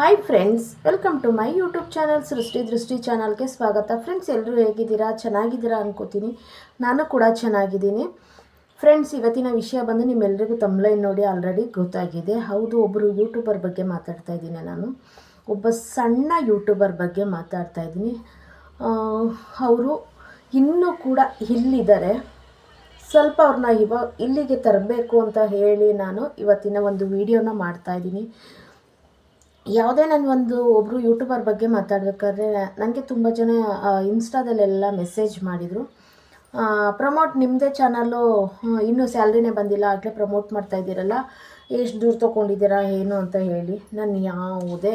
Hi friends welcome to my YouTube channel Srushti Drushti ಚಾನಲ್ಗೆ ಸ್ವಾಗತ. Friends ಎಲ್ಲರೂ ಹೇಗಿದ್ದೀರಾ? ಚೆನ್ನಾಗಿದ್ದೀರಾ ಅನ್ಕೋತೀನಿ. ನಾನು ಕೂಡ ಚೆನ್ನಾಗಿದ್ದೀನಿ. ಫ್ರೆಂಡ್ಸ್ ಇವತ್ತಿನ ವಿಷಯ ಬಂದು ನಿಮ್ಮೆಲ್ಲರಿಗೂ ತಮ್ಲೈನ್ ನೋಡಿ ಆಲ್ರೆಡಿ ಗೊತ್ತಾಗಿದೆ. ಹೌದು ಒಬ್ಬರು ಯೂಟ್ಯೂಬರ್ ಬಗ್ಗೆ ಮಾತಾಡ್ತಾ ಇದ್ದೀನಿ ನಾನು. ಒಬ್ಬ ಸಣ್ಣ ಯೂಟ್ಯೂಬರ್ ಬಗ್ಗೆ ಮಾತಾಡ್ತಾ ಇದ್ದೀನಿ. ಅವರು ಇನ್ನೂ ಕೂಡ ಇಲ್ಲಿದ್ದಾರೆ. ಸ್ವಲ್ಪ ಅವ್ರನ್ನ ಇವಾಗ ಇಲ್ಲಿಗೆ ತರಬೇಕು ಅಂತ ಹೇಳಿ ನಾನು ಇವತ್ತಿನ ಒಂದು ವಿಡಿಯೋನ ಮಾಡ್ತಾ ಇದ್ದೀನಿ. ಯಾವುದೇ ನಾನು ಒಂದು ಒಬ್ಬರು ಯೂಟ್ಯೂಬರ್ ಬಗ್ಗೆ ಮಾತಾಡಬೇಕಾದ್ರೆ ನನಗೆ ತುಂಬ ಜನ ಇನ್ಸ್ಟಾದಲ್ಲೆಲ್ಲ ಮೆಸೇಜ್ ಮಾಡಿದರು. ಪ್ರಮೋಟ್ ನಿಮ್ಮದೇ ಚಾನಲ್ಲು ಇನ್ನೂ ಸ್ಯಾಲ್ರಿನೇ ಬಂದಿಲ್ಲ, ಆಗಲೇ ಪ್ರಮೋಟ್ ಮಾಡ್ತಾ ಇದ್ದೀರಲ್ಲ, ಎಷ್ಟು ದೂರ ತೊಗೊಂಡಿದ್ದೀರಾ ಏನು ಅಂತ ಹೇಳಿ. ನಾನು ಯಾವುದೇ,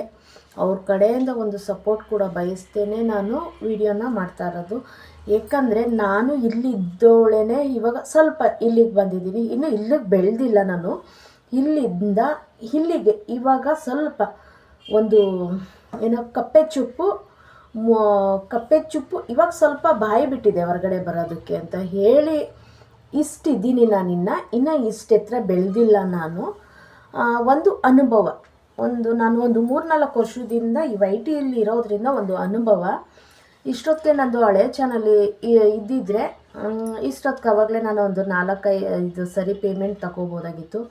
ಅವ್ರ ಕಡೆಯಿಂದ ಒಂದು ಸಪೋರ್ಟ್ ಕೂಡ ಬಯಸ್ತೇನೆ ನಾನು ವಿಡಿಯೋನ ಮಾಡ್ತಾ ಇರೋದು. ಏಕೆಂದರೆ ನಾನು ಇಲ್ಲಿ ಇದ್ದೋಳೇ ಇವಾಗ ಸ್ವಲ್ಪ ಇಲ್ಲಿಗೆ ಬಂದಿದ್ದೀನಿ. ಇನ್ನು ಇಲ್ಲಿಗೆ ಬೆಳೆದಿಲ್ಲ ನಾನು. ಇಲ್ಲಿಂದ ಇಲ್ಲಿಗೆ, ಇವಾಗ ಸ್ವಲ್ಪ ಒಂದು ಏನೋ ಕಪ್ಪೆ ಚುಪ್ಪು ಕಪ್ಪೆ ಚುಪ್ಪು ಇವಾಗ ಸ್ವಲ್ಪ ಬಾಯಿ ಬಿಟ್ಟಿದೆ ಹೊರಗಡೆ ಬರೋದಕ್ಕೆ ಅಂತ ಹೇಳಿ ಇಷ್ಟಿದ್ದೀನಿ ನಾನು ಇನ್ನು ಇಷ್ಟೆತ್ರ ಬೆಳೆದಿಲ್ಲ ನಾನು. ಒಂದು ಅನುಭವ. ಒಂದು ನಾನು ಒಂದು ಮೂರ್ನಾಲ್ಕು ವರ್ಷದಿಂದ ಈ ವೈ ಟಿಯಲ್ಲಿ ಇರೋದ್ರಿಂದ ಒಂದು ಅನುಭವ. ಇಷ್ಟೊತ್ತಿಗೆ ನಂದು ಹಳೆ ಚಾನಲ್ಲಿ ಇದ್ದಿದ್ರೆ ಇಷ್ಟೊತ್ತಿಗೆ ಅವಾಗಲೇ ನಾನು ಒಂದು ನಾಲ್ಕೈದು ಸರಿ ಪೇಮೆಂಟ್ ತಗೋಬೋದಾಗಿತ್ತು.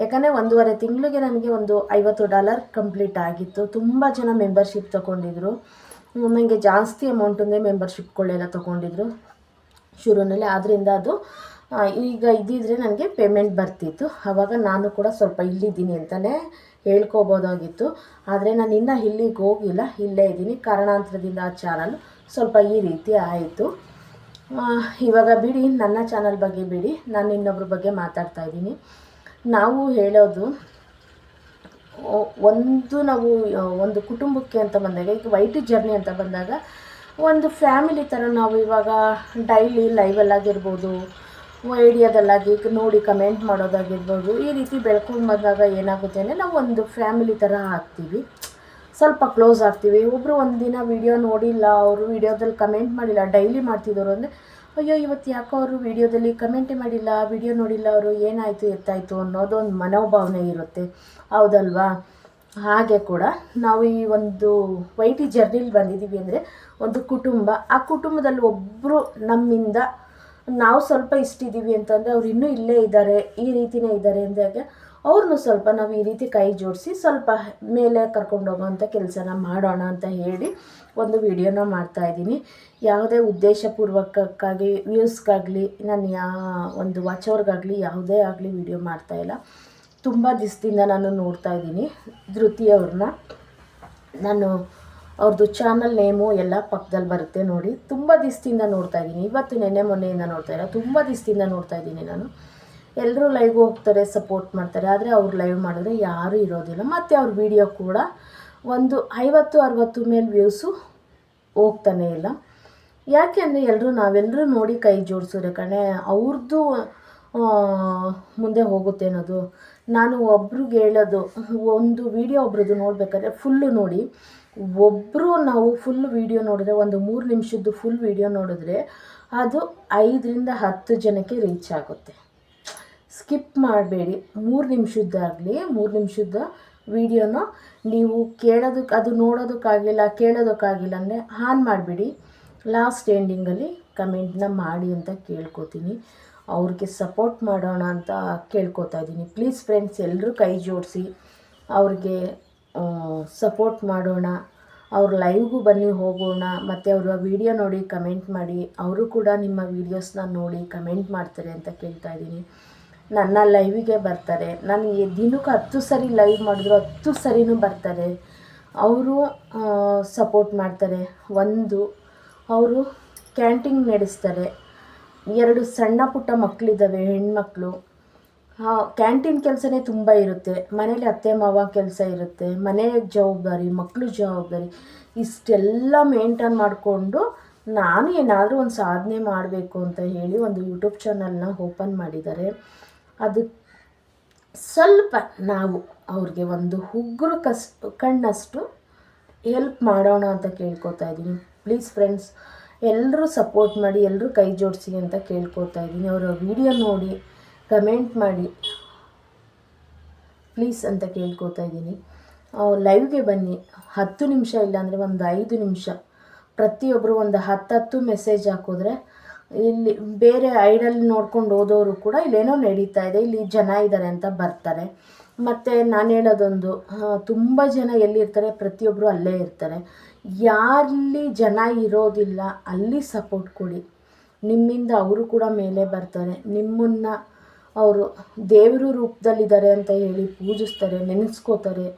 ಯಾಕಂದರೆ ಒಂದೂವರೆ ತಿಂಗಳಿಗೆ ನನಗೆ ಒಂದು ಐವತ್ತು ಡಾಲರ್ ಕಂಪ್ಲೀಟ್ ಆಗಿತ್ತು. ತುಂಬ ಜನ ಮೆಂಬರ್ಶಿಪ್ ತಗೊಂಡಿದ್ರು. ನನಗೆ ಜಾಸ್ತಿ ಅಮೌಂಟಿಂದೇ ಮೆಂಬರ್ಶಿಪ್ಗಳೆಲ್ಲ ತೊಗೊಂಡಿದ್ರು ಶುರುನಲ್ಲಿ ಆದ್ದರಿಂದ ಅದು ಈಗ ಇದ್ದಿದ್ರೆ ನನಗೆ ಪೇಮೆಂಟ್ ಬರ್ತಿತ್ತು. ಆವಾಗ ನಾನು ಕೂಡ ಸ್ವಲ್ಪ ಇಲ್ಲಿದ್ದೀನಿ ಅಂತಲೇ ಹೇಳ್ಕೋಬೋದಾಗಿತ್ತು. ಆದರೆ ನಾನು ಇನ್ನೂ ಇಲ್ಲಿಗೆ ಹೋಗಿಲ್ಲ. ಇಲ್ಲೇ ಇದ್ದೀನಿ. ಕಾರಣಾಂತರದಿಂದ ಆ ಚಾನಲ್ ಸ್ವಲ್ಪ ಈ ರೀತಿ ಆಯಿತು. ಇವಾಗ ಬಿಡಿ. ನನ್ನ ಚಾನಲ್ ಬಗ್ಗೆ ಬಿಡಿ. ನಾನು ಇನ್ನೊಬ್ರ ಬಗ್ಗೆ ಮಾತಾಡ್ತಾ ಇದ್ದೀನಿ. ನಾವು ಹೇಳೋದು ಒಂದು ನಾವು ಒಂದು ಕುಟುಂಬಕ್ಕೆ ಅಂತ ಬಂದಾಗ, ಈಗ ವೈಟ್ ಜರ್ನಿ ಅಂತ ಬಂದಾಗ, ಒಂದು ಫ್ಯಾಮಿಲಿ ಥರ ನಾವು ಇವಾಗ ಡೈಲಿ ಲೈವಲ್ಲಾಗಿರ್ಬೋದು, ಐಡಿಯಾದಲ್ಲಾಗಿ ನೋಡಿ ಕಮೆಂಟ್ ಮಾಡೋದಾಗಿರ್ಬೋದು, ಈ ರೀತಿ ಬೆಳ್ಕೊಂಡು ಬಂದಾಗ ಏನಾಗುತ್ತೆ ಅಂದರೆ ನಾವು ಒಂದು ಫ್ಯಾಮಿಲಿ ಥರ ಆಗ್ತೀವಿ. ಸ್ವಲ್ಪ ಕ್ಲೋಸ್ ಆಗ್ತೀವಿ. ಒಬ್ಬರು ದಿನ ವಿಡಿಯೋ ನೋಡಿಲ್ಲ, ಅವರು ವಿಡಿಯೋದಲ್ಲಿ ಕಮೆಂಟ್ ಮಾಡಿಲ್ಲ, ಡೈಲಿ ಮಾಡ್ತಿದ್ದವರು ಅಂದರೆ ಅಯ್ಯೋ, ಇವತ್ತು ಯಾಕೋ ಅವರು ವಿಡಿಯೋದಲ್ಲಿ ಕಮೆಂಟೇ ಮಾಡಿಲ್ಲ, ವಿಡಿಯೋ ನೋಡಿಲ್ಲ, ಅವರು ಏನಾಯಿತು, ಎತ್ತಾಯಿತು ಅನ್ನೋದು ಒಂದು ಮನೋಭಾವನೆ ಇರುತ್ತೆ. ಹೌದಲ್ವಾ? ಹಾಗೆ ಕೂಡ ನಾವು ಈ ಒಂದು ವೈಟಿ ಜರ್ನಿಲಿ ಬಂದಿದ್ದೀವಿ ಅಂದರೆ ಒಂದು ಕುಟುಂಬ. ಆ ಕುಟುಂಬದಲ್ಲಿ ಒಬ್ಬರು ನಮ್ಮಿಂದ, ನಾವು ಸ್ವಲ್ಪ ಇಷ್ಟಿದ್ದೀವಿ ಅಂತಂದರೆ ಅವ್ರು ಇನ್ನೂ ಇಲ್ಲೇ ಇದ್ದಾರೆ, ಈ ರೀತಿನೇ ಇದ್ದಾರೆ ಅಂದಾಗ ಅವ್ರನ್ನೂ ಸ್ವಲ್ಪ ನಾವು ಈ ರೀತಿ ಕೈ ಜೋಡಿಸಿ ಸ್ವಲ್ಪ ಮೇಲೆ ಕರ್ಕೊಂಡು ಹೋಗೋವಂಥ ಕೆಲಸನ ಮಾಡೋಣ ಅಂತ ಹೇಳಿ ಒಂದು ವಿಡಿಯೋನ ಮಾಡ್ತಾ ಇದ್ದೀನಿ. ಯಾವುದೇ ಉದ್ದೇಶಪೂರ್ವಕಕ್ಕಾಗಿ ವ್ಯೂಸ್ಗಾಗಲಿ, ನಾನು ಯಾ ಒಂದು ವಾಚ್ ಅವ್ರಿಗಾಗಲಿ ಯಾವುದೇ ಆಗಲಿ ವಿಡಿಯೋ ಮಾಡ್ತಾ ಇಲ್ಲ. ತುಂಬ ದಿವಸದಿಂದ ನಾನು ನೋಡ್ತಾ ಇದ್ದೀನಿ ಧೃತಿ ಅವ್ರನ್ನ. ನಾನು ಅವ್ರದ್ದು ಚಾನಲ್ ನೇಮು ಎಲ್ಲ ಪಕ್ಕದಲ್ಲಿ ಬರುತ್ತೆ ನೋಡಿ. ತುಂಬ ದಿವಸದಿಂದ ನೋಡ್ತಾ ಇದ್ದೀನಿ. ಇವತ್ತು ನೆನ್ನೆ ಮೊನ್ನೆಯಿಂದ ನೋಡ್ತಾ ಇಲ್ಲ. ತುಂಬ ದಿವಸದಿಂದ ನೋಡ್ತಾ ಇದ್ದೀನಿ ನಾನು. ಎಲ್ಲರೂ ಲೈವ್ ಹೋಗ್ತಾರೆ ಸಪೋರ್ಟ್ ಮಾಡ್ತಾರೆ. ಆದರೆ ಅವ್ರು ಲೈವ್ ಮಾಡಿದ್ರೆ ಯಾರೂ ಇರೋದಿಲ್ಲ. ಮತ್ತು ಅವ್ರ ವಿಡಿಯೋ ಕೂಡ ಒಂದು ಐವತ್ತು, ಅರವತ್ತು ಮೇಲೆ ವ್ಯೂಸು ಹೋಗ್ತಾನೆ ಇಲ್ಲ. ಯಾಕೆ ಅಂದರೆ ಎಲ್ಲರೂ ನಾವೆಲ್ಲರೂ ನೋಡಿ ಕೈ ಜೋಡಿಸಿದ್ರೆ ಕಣೆ. ಅವ್ರದ್ದು ಮುಂದೆ ಹೋಗುತ್ತೆ ಅನ್ನೋದು. ನಾನು ಒಬ್ರಿಗೆ ಹೇಳೋದು, ಒಂದು ವಿಡಿಯೋ ಒಬ್ರದ್ದು ನೋಡಬೇಕಾದ್ರೆ ಫುಲ್ಲು ನೋಡಿ. ಒಬ್ಬರು ನಾವು ಫುಲ್ ವಿಡಿಯೋ ನೋಡಿದ್ರೆ, ಒಂದು ಮೂರು ನಿಮಿಷದ್ದು ಫುಲ್ ವಿಡಿಯೋ ನೋಡಿದ್ರೆ ಅದು ಐದರಿಂದ ಹತ್ತು ಜನಕ್ಕೆ ರೀಚ್ ಆಗುತ್ತೆ. ಸ್ಕಿಪ್ ಮಾಡಬೇಡಿ. ಮೂರು ನಿಮಿಷದ್ದಾಗಲಿ, ಮೂರು ನಿಮಿಷದ ವಿಡಿಯೋನ ನೀವು ಕೇಳೋದಕ್ಕೆ ಅದು ನೋಡೋದಕ್ಕಾಗಿಲ್ಲ ಕೇಳೋದಕ್ಕಾಗಿಲ್ಲ ಅಂದರೆ ಆನ್ ಮಾಡಿಬಿಡಿ. ಲಾಸ್ಟ್ ಎಂಡಿಂಗಲ್ಲಿ ಕಮೆಂಟ್ನ ಮಾಡಿ ಅಂತ ಕೇಳ್ಕೊತೀನಿ. ಅವ್ರಿಗೆ ಸಪೋರ್ಟ್ ಮಾಡೋಣ ಅಂತ ಕೇಳ್ಕೊತಾ ಇದ್ದೀನಿ. ಪ್ಲೀಸ್ ಫ್ರೆಂಡ್ಸ್ ಎಲ್ಲರೂ ಕೈ ಜೋಡಿಸಿ ಅವ್ರಿಗೆ ಸಪೋರ್ಟ್ ಮಾಡೋಣ. ಅವ್ರ ಲೈವ್ಗೂ ಬನ್ನಿ, ಹೋಗೋಣ. ಮತ್ತು ಅವರ ವಿಡಿಯೋ ನೋಡಿ ಕಮೆಂಟ್ ಮಾಡಿ. ಅವರು ಕೂಡ ನಿಮ್ಮ ವೀಡಿಯೋಸ್ನ ನೋಡಿ ಕಮೆಂಟ್ ಮಾಡ್ತಾರೆ ಅಂತ ಕೇಳ್ತಾ ಇದ್ದೀನಿ. ನನ್ನ ಲೈವಿಗೆ ಬರ್ತಾರೆ. ನಾನು ದಿನಕ್ಕೆ ಹತ್ತು ಸರಿ ಲೈವ್ ಮಾಡಿದ್ರು ಹತ್ತು ಸರಿನೂ ಬರ್ತಾರೆ. ಅವರು ಸಪೋರ್ಟ್ ಮಾಡ್ತಾರೆ. ಒಂದು, ಅವರು ಕ್ಯಾಂಟೀನ್ ನಡೆಸ್ತಾರೆ. ಎರಡು ಸಣ್ಣ ಪುಟ್ಟ ಮಕ್ಕಳಿದ್ದಾವೆ ಹೆಣ್ಮಕ್ಳು. ಕ್ಯಾಂಟೀನ್ ಕೆಲಸನೇ ತುಂಬ ಇರುತ್ತೆ. ಮನೇಲಿ ಅತ್ತೆ, ಮಾವ ಕೆಲಸ ಇರುತ್ತೆ. ಮನೆ ಜವಾಬ್ದಾರಿ ಮಕ್ಕಳು ಜವಾಬ್ದಾರಿ, ಇಷ್ಟೆಲ್ಲ ಮೇಂಟೈನ್ ಮಾಡಿಕೊಂಡು ನಾನು ಏನಾದರೂ ಒಂದು ಸಾಧನೆ ಮಾಡಬೇಕು ಅಂತ ಹೇಳಿ ಒಂದು ಯೂಟ್ಯೂಬ್ ಚಾನಲ್ನ ಓಪನ್ ಮಾಡಿದ್ದಾರೆ. ಅದು ಸ್ವಲ್ಪ ನಾವು ಅವ್ರಿಗೆ ಒಂದು ಉಗ್ರು ಕಸ್ ಕಣ್ಣಷ್ಟು ಹೆಲ್ಪ್ ಮಾಡೋಣ ಅಂತ ಕೇಳ್ಕೊತಾ ಇದ್ದೀನಿ. ಪ್ಲೀಸ್ ಫ್ರೆಂಡ್ಸ್ ಎಲ್ಲರೂ ಸಪೋರ್ಟ್ ಮಾಡಿ ಎಲ್ಲರೂ ಕೈ ಜೋಡಿಸಿ ಅಂತ ಕೇಳ್ಕೊತಾ ಇದ್ದೀನಿ. ಅವರ ವಿಡಿಯೋ ನೋಡಿ ಕಮೆಂಟ್ ಮಾಡಿ ಪ್ಲೀಸ್ ಅಂತ ಕೇಳ್ಕೊತಾ ಇದ್ದೀನಿ. ಲೈವ್ಗೆ ಬನ್ನಿ. ಹತ್ತು ನಿಮಿಷ ಇಲ್ಲಾಂದರೆ ಒಂದು ಐದು ನಿಮಿಷ. ಪ್ರತಿಯೊಬ್ಬರು ಒಂದು ಹತ್ತತ್ತು ಮೆಸೇಜ್ ಹಾಕಿದ್ರೆ ಇಲ್ಲಿ ಬೇರೆ ಐಡಲ್ ನೋಡ್ಕೊಂಡು ಹೋದವರು ಕೂಡ ಇಲ್ಲೇನೋ ನಡೀತಾ ಇದೆ. ಇಲ್ಲಿ ಜನ ಇದ್ದಾರೆ ಅಂತ ಬರ್ತಾರೆ. ಮತ್ತು ನಾನು ಹೇಳೋದೊಂದು ತುಂಬ ಜನ ಎಲ್ಲಿರ್ತಾರೆ? ಪ್ರತಿಯೊಬ್ಬರು ಅಲ್ಲೇ ಇರ್ತಾರೆ. ಯಾರಲ್ಲಿ ಜನ ಇರೋದಿಲ್ಲ, ಅಲ್ಲಿ ಸಪೋರ್ಟ್ ಕೊಡಿ. ನಿಮ್ಮಿಂದ ಅವರು ಕೂಡ ಮೇಲೆ ಬರ್ತಾರೆ. ನಿಮ್ಮನ್ನು ಅವರು ದೇವರು ರೂಪದಲ್ಲಿದ್ದಾರೆ ಅಂತ ಹೇಳಿ ಪೂಜಿಸ್ತಾರೆ, ನೆನೆಸ್ಕೋತಾರೆ.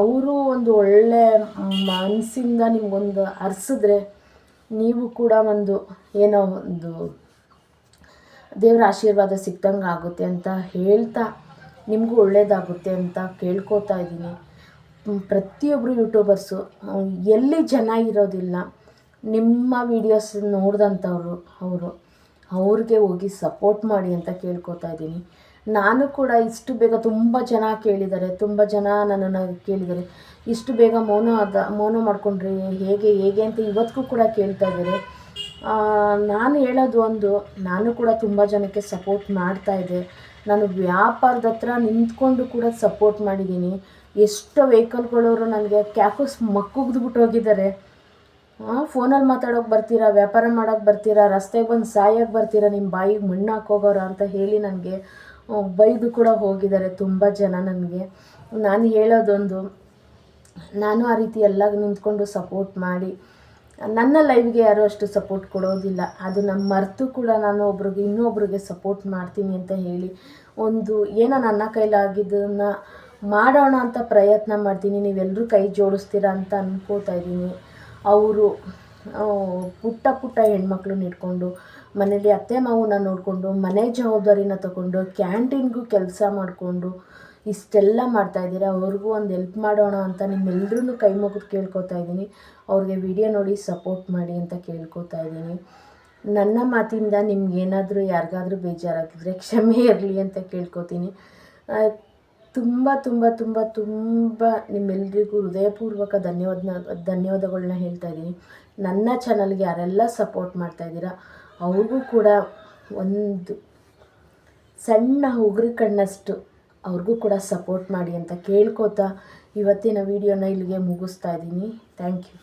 ಅವರು ಒಂದು ಒಳ್ಳೆ ಮನಸ್ಸಿಂದ ನಿಮಗೊಂದು ಹರ್ಸಿದ್ರೆ ನೀವು ಕೂಡ ಒಂದು ಏನೋ ಒಂದು ದೇವರ ಆಶೀರ್ವಾದ ಸಿಕ್ದಂಗೆ ಆಗುತ್ತೆ ಅಂತ ಹೇಳ್ತಾ ನಿಮಗೂ ಒಳ್ಳೆಯದಾಗುತ್ತೆ ಅಂತ ಕೇಳ್ಕೊತಾ ಇದ್ದೀನಿ. ಪ್ರತಿಯೊಬ್ಬರು ಯೂಟ್ಯೂಬರ್ಸು ಎಲ್ಲಿ ಜನ ಇರೋದಿಲ್ಲ, ನಿಮ್ಮ ವೀಡಿಯೋಸ್ ನೋಡಿದಂಥವ್ರು, ಅವರು, ಅವ್ರಿಗೆ ಹೋಗಿ ಸಪೋರ್ಟ್ ಮಾಡಿ ಅಂತ ಕೇಳ್ಕೊತಾ ಇದ್ದೀನಿ. ನಾನು ಕೂಡ ಇಷ್ಟು ಬೇಗ ತುಂಬ ಜನ ಕೇಳಿದ್ದಾರೆ, ತುಂಬ ಜನ ನನ್ನನ್ನು ಕೇಳಿದ್ದಾರೆ. ಇಷ್ಟು ಬೇಗ ಮೌನ ಅದ, ಮೌನ ಮಾಡಿಕೊಂಡ್ರಿ ಹೇಗೆ ಹೇಗೆ ಅಂತ ಇವತ್ತಿಗೂ ಕೂಡ ಕೇಳ್ತಾ ಇದ್ದಾರೆ. ನಾನು ಹೇಳೋದು ಒಂದು, ನಾನು ಕೂಡ ತುಂಬ ಜನಕ್ಕೆ ಸಪೋರ್ಟ್ ಮಾಡ್ತಾ ಇದ್ದೆ. ನಾನು ವ್ಯಾಪಾರದ ಹತ್ರ ನಿಂತ್ಕೊಂಡು ಕೂಡ ಸಪೋರ್ಟ್ ಮಾಡಿದ್ದೀನಿ. ಎಷ್ಟು ವೆಹಿಕಲ್ಗಳವರು ನನಗೆ ಕ್ಯಾಫಸ್ ಮಕ್ಕುಗ್ದುಬಿಟ್ಟು ಹೋಗಿದ್ದಾರೆ. ಫೋನಲ್ಲಿ ಮಾತಾಡೋಕೆ ಬರ್ತೀರಾ, ವ್ಯಾಪಾರ ಮಾಡೋಕೆ ಬರ್ತೀರಾ, ರಸ್ತೆಗೆ ಬಂದು ಸಾಯೋಕೆ ಬರ್ತೀರಾ ನಿಮ್ಮ ಬಾಯಿಗೆ ಮಣ್ಣು ಹಾಕೋಗೋರ ಅಂತ ಹೇಳಿ ನನಗೆ ಬೈದು ಕೂಡ ಹೋಗಿದ್ದಾರೆ ತುಂಬ ಜನ ನನಗೆ. ನಾನು ಹೇಳೋದೊಂದು, ನಾನು ಆ ರೀತಿ ಎಲ್ಲ ನಿಂತ್ಕೊಂಡು ಸಪೋರ್ಟ್ ಮಾಡಿ, ನನ್ನ ಲೈಫ್ಗೆ ಯಾರೂ ಅಷ್ಟು ಸಪೋರ್ಟ್ ಕೊಡೋದಿಲ್ಲ. ಅದು ನಮ್ಮ ಮರೆತು ಕೂಡ ನಾನು ಒಬ್ರಿಗೆ, ಇನ್ನೊಬ್ರಿಗೆ ಸಪೋರ್ಟ್ ಮಾಡ್ತೀನಿ ಅಂತ ಹೇಳಿ, ಒಂದು ಏನೋ ನನ್ನ ಕೈಲಾಗಿದ್ದನ್ನು ಮಾಡೋಣ ಅಂತ ಪ್ರಯತ್ನ ಮಾಡ್ತೀನಿ ನೀವೆಲ್ಲರೂ ಕೈ ಜೋಡಿಸ್ತೀರಾ ಅಂತ ಅಂದ್ಕೋತಾ ಇದ್ದೀನಿ. ಅವರು ಪುಟ್ಟ ಪುಟ್ಟ ಹೆಣ್ಮಕ್ಳನ್ನ ಇಟ್ಕೊಂಡು, ಮನೇಲಿ ಅತ್ತೆ ಮಾವನ್ನ ನೋಡಿಕೊಂಡು, ಮನೆ ಜವಾಬ್ದಾರಿನ ತಗೊಂಡು, ಕ್ಯಾಂಟೀನ್ಗೂ ಕೆಲಸ ಮಾಡಿಕೊಂಡು ಇಷ್ಟೆಲ್ಲ ಮಾಡ್ತಾಯಿದ್ದೀರ ಅವ್ರಿಗೂ ಒಂದು ಎಲ್ಪ್ ಮಾಡೋಣ ಅಂತ ನಿಮ್ಮೆಲ್ಲರೂ ಕೈ ಮುಗಿದು ಕೇಳ್ಕೊತಾ ಇದ್ದೀನಿ. ಅವ್ರಿಗೆ ವಿಡಿಯೋ ನೋಡಿ ಸಪೋರ್ಟ್ ಮಾಡಿ ಅಂತ ಕೇಳ್ಕೊತಾ ಇದ್ದೀನಿ. ನನ್ನ ಮಾತಿಂದ ನಿಮ್ಗೇನಾದರೂ ಯಾರಿಗಾದರೂ ಬೇಜಾರಾಗಿದ್ದರೆ ಕ್ಷಮೆ ಇರಲಿ ಅಂತ ಕೇಳ್ಕೊತೀನಿ. ತುಂಬ ತುಂಬ ತುಂಬ ತುಂಬ ನಿಮ್ಮೆಲ್ಲರಿಗೂ ಹೃದಯಪೂರ್ವಕ ಧನ್ಯವಾದ ಧನ್ಯವಾದಗಳನ್ನ ಹೇಳ್ತಾ ಇದ್ದೀನಿ. ನನ್ನ ಚಾನಲ್ಗೆ ಯಾರೆಲ್ಲ ಸಪೋರ್ಟ್ ಮಾಡ್ತಾ ಇದ್ದೀರಾ, ಅವ್ರಿಗೂ ಕೂಡ ಒಂದು ಸಣ್ಣ ಉಗುರು ಕಣ್ಣಷ್ಟು ಅವ್ರಿಗೂ ಕೂಡ ಸಪೋರ್ಟ್ ಮಾಡಿ ಅಂತ ಕೇಳ್ಕೋತಾ ಇವತ್ತಿನ ವೀಡಿಯೋನ ಇಲ್ಲಿಗೆ ಮುಗಿಸ್ತಾ ಇದ್ದೀನಿ. Thank you